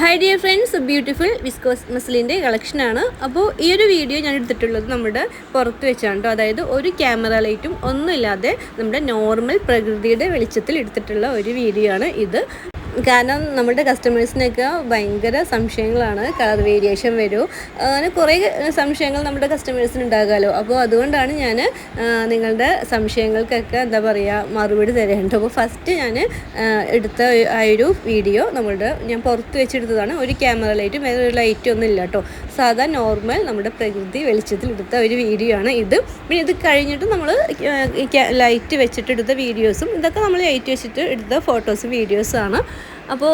Hi dear friends beautiful viscose മസിലിന്റെ കളക്ഷനാണ് അപ്പോൾ ഈ ഒരു വീഡിയോ ഞാൻ എടുത്തിട്ടുള്ളത് നമ്മുടെ പുറത്ത് വെച്ചാണ്. കേട്ടോ അതായത് ഒരു ക്യാമറ ലൈറ്റും ഒന്നുമില്ലാതെ നമ്മുടെ നോർമൽ പ്രകൃതിയുടെ വെളിച്ചത്തിൽ എടുത്തിട്ടുള്ള ഒരു വീഡിയോ ആണ് ഇത്. കാരണം നമ്മുടെ കസ്റ്റമേഴ്സിനൊക്കെ ഭയങ്കര സംശയങ്ങളാണ്. കളർ വേരിയേഷൻ വരൂ. അങ്ങനെ കുറേ സംശയങ്ങൾ നമ്മുടെ കസ്റ്റമേഴ്സിന് ഉണ്ടാകാമല്ലോ അപ്പോൾ അതുകൊണ്ടാണ് ഞാൻ നിങ്ങളുടെ സംശയങ്ങൾക്കൊക്കെ എന്താ പറയുക മറുപടി തരേണ്ടത്. അപ്പോൾ ഫസ്റ്റ് ഞാൻ എടുത്ത ആ ഒരു വീഡിയോ നമ്മളുടെ ഞാൻ പുറത്ത് വെച്ചെടുത്തതാണ് ഒരു ക്യാമറ ലൈറ്റും വേറെ ഒരു ലൈറ്റും ഒന്നും ഇല്ല കേട്ടോ. സാധാ നോർമൽ നമ്മുടെ പ്രകൃതി വെളിച്ചത്തിൽ എടുത്ത ഒരു വീഡിയോ ആണ് ഇത്. പിന്നെ ഇത് കഴിഞ്ഞിട്ട് നമ്മൾ ലൈറ്റ് വെച്ചിട്ട് എടുത്ത വീഡിയോസും ഇതൊക്കെ നമ്മൾ ലൈറ്റ് വെച്ചിട്ട് എടുത്ത ഫോട്ടോസും വീഡിയോസാണ് അപ്പോൾ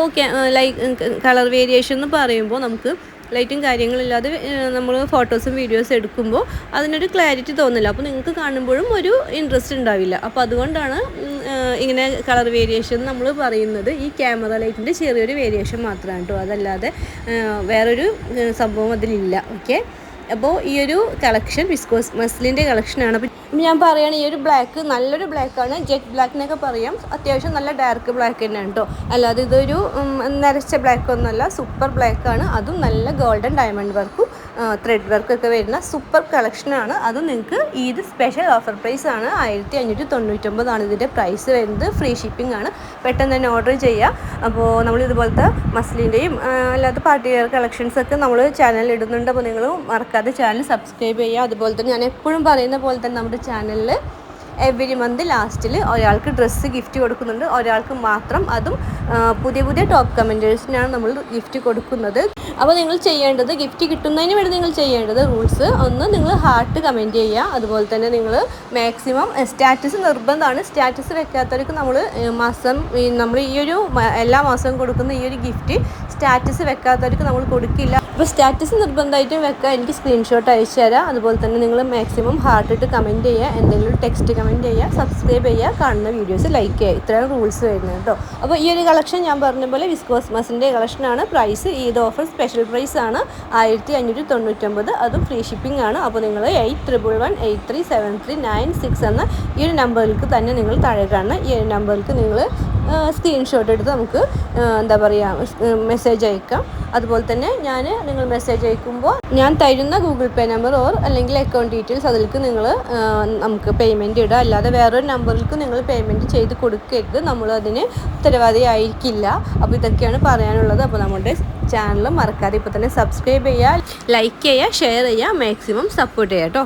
ലൈക്ക് കളർ വേരിയേഷൻ എന്ന് പറയുമ്പോൾ നമുക്ക് ലൈറ്റും കാര്യങ്ങളില്ലാതെ നമ്മൾ ഫോട്ടോസും വീഡിയോസും എടുക്കുമ്പോൾ അതിനൊരു ക്ലാരിറ്റി തോന്നില്ല. അപ്പോൾ നിങ്ങൾക്ക് കാണുമ്പോഴും ഒരു ഇൻട്രസ്റ്റ് ഉണ്ടാവില്ല. അപ്പോൾ അതുകൊണ്ടാണ് ഇങ്ങനെ കളർ വേരിയേഷൻ നമ്മൾ പറയുന്നത്. ഈ ക്യാമറ ലൈറ്റിന്റെ ചെറിയൊരു വേരിയേഷൻ മാത്രമാണ് കേട്ടോ. അതല്ലാതെ വേറൊരു സംഭവം അതിലില്ല. ഓക്കെ അപ്പോൾ ഈ ഒരു കളക്ഷൻ വിസ്കോസ് മസ്ലിന്റെ കളക്ഷനാണ് അപ്പോൾ ഞാൻ പറയുകയാണ് ഈ ഒരു ബ്ലാക്ക് നല്ലൊരു ബ്ലാക്കാണ് ജെറ്റ് ബ്ലാക്ക് എന്നൊക്കെ പറയാം. അത്യാവശ്യം നല്ല ഡാർക്ക് ബ്ലാക്ക് തന്നെയാണ് കേട്ടോ അല്ലാതെ ഇതൊരു നരച്ച ബ്ലാക്ക് ഒന്നുമല്ല. സൂപ്പർ ബ്ലാക്കാണ് അതും നല്ല ഗോൾഡൻ ഡയമണ്ട് വർക്കും ത്രെഡ് വർക്കൊക്കെ വരുന്ന സൂപ്പർ കളക്ഷനാണ് അത് നിങ്ങൾക്ക് ഈ സ്പെഷ്യൽ ഓഫർ പ്രൈസ് ആണ്. ആയിരത്തി അഞ്ഞൂറ്റി തൊണ്ണൂറ്റൊമ്പതാണ് ഇതിന്റെ പ്രൈസ് വരുന്നത്. ഫ്രീ ഷിപ്പിംഗ് ആണ്. പെട്ടെന്ന് തന്നെ ഓർഡർ ചെയ്യുക അപ്പോൾ നമ്മൾ ഇതുപോലത്തെ മസ്ലിന്റെയും അല്ലാത്ത പാർട്ടി വെയർ കളക്ഷൻസൊക്കെ നമ്മൾ ചാനലിൽ ഇടുന്നുണ്ട്. അപ്പോൾ നിങ്ങൾ മറക്കാതെ ചാനൽ സബ്സ്ക്രൈബ് ചെയ്യുക. അതുപോലെ തന്നെ ഞാൻ എപ്പോഴും പറയുന്ന പോലെ തന്നെ നമ്മുടെ ചാനലിൽ എവരി മന്ത് ലാസ്റ്റിൽ ഒരാൾക്ക് ഡ്രസ്സ് ഗിഫ്റ്റ് കൊടുക്കുന്നുണ്ട്. ഒരാൾക്ക് മാത്രം അതും പുതിയ പുതിയ ടോപ്പ് കമന്റേഴ്സിനാണ് നമ്മൾ ഗിഫ്റ്റ് കൊടുക്കുന്നത്. അപ്പോൾ നിങ്ങൾ ചെയ്യേണ്ടത് ഗിഫ്റ്റ് കിട്ടുന്നതിന് വേണ്ടി നിങ്ങൾ ചെയ്യേണ്ടത് റൂൾസ് ഒന്ന് നിങ്ങൾ ഹാർട്ട് കമന്റ് ചെയ്യുക. അതുപോലെ തന്നെ നിങ്ങൾ മാക്സിമം സ്റ്റാറ്റസ് നിർബന്ധമാണ്. സ്റ്റാറ്റസ് വെക്കാത്തവർക്ക് നമ്മൾ മാസം നമ്മൾ ഈ ഒരു എല്ലാ മാസവും കൊടുക്കുന്ന ഈ ഒരു ഗിഫ്റ്റ് സ്റ്റാറ്റസ് വെക്കാത്തവർക്ക് നമ്മൾ കൊടുക്കില്ല. അപ്പോൾ സ്റ്റാറ്റസ് നിർബന്ധമായിട്ടും വെക്കുക. എനിക്ക് സ്ക്രീൻഷോട്ട് അയച്ചു തരാം. അതുപോലെ തന്നെ നിങ്ങൾ മാക്സിമം ഹാർട്ട് ഇട്ട് കമന്റ് ചെയ്യുക. എന്തെങ്കിലും ടെക്സ്റ്റ് കമന്റ് ചെയ്യുക. സബ്സ്ക്രൈബ് ചെയ്യുക. കാണുന്ന വീഡിയോസ് ലൈക്ക് ചെയ്യുക. ഇത്രയാണ് റൂൾസ് വരുന്നത് കേട്ടോ. അപ്പോൾ ഈ ഒരു കളക്ഷൻ ഞാൻ പറഞ്ഞ പോലെ വിസ്കോസ് മസിന്റെ കളക്ഷനാണ്. Price Eid offer special price ആണ്. ആയിരത്തി അഞ്ഞൂറ്റി തൊണ്ണൂറ്റൊമ്പത് അതും ഫ്രീ ഷിപ്പിംഗ് ആണ്. അപ്പോൾ നിങ്ങൾ eight triple one eight three seven three nine six എന്ന ഈ ഒരു നമ്പറിലേക്ക് തന്നെ നിങ്ങൾ താഴെ കാണുന്ന ഈ ഒരു നമ്പറിലേക്ക് നിങ്ങൾ സ്ക്രീൻഷോട്ട് എടുത്ത് നമുക്ക് എന്താ പറയുക മെസ്സേജ് അയക്കാം. അതുപോലെ തന്നെ ഞാൻ നിങ്ങൾ മെസ്സേജ് അയക്കുമ്പോൾ ഞാൻ തരുന്ന ഗൂഗിൾ പേ നമ്പർ ഓർ അല്ലെങ്കിൽ അക്കൗണ്ട് ഡീറ്റെയിൽസ് അതിലേക്ക് നിങ്ങൾ നമുക്ക് പേയ്മെന്റ് ഇടുക. അല്ലാതെ വേറൊരു നമ്പറിലേക്ക് നിങ്ങൾ പേയ്മെന്റ് ചെയ്ത് കൊടുക്കരുത്. നമ്മൾ അതിന് ഉത്തരവാദിയായിരിക്കില്ല അപ്പോൾ ഇതൊക്കെയാണ് പറയാനുള്ളത്. അപ്പോൾ നമ്മുടെ ചാനൽ മറക്കാതെ ഇപ്പോൾ തന്നെ സബ്സ്ക്രൈബ് ചെയ്യുക ലൈക്ക് ചെയ്യുക ഷെയർ ചെയ്യുക മാക്സിമം സപ്പോർട്ട് ചെയ്യുക കേട്ടോ.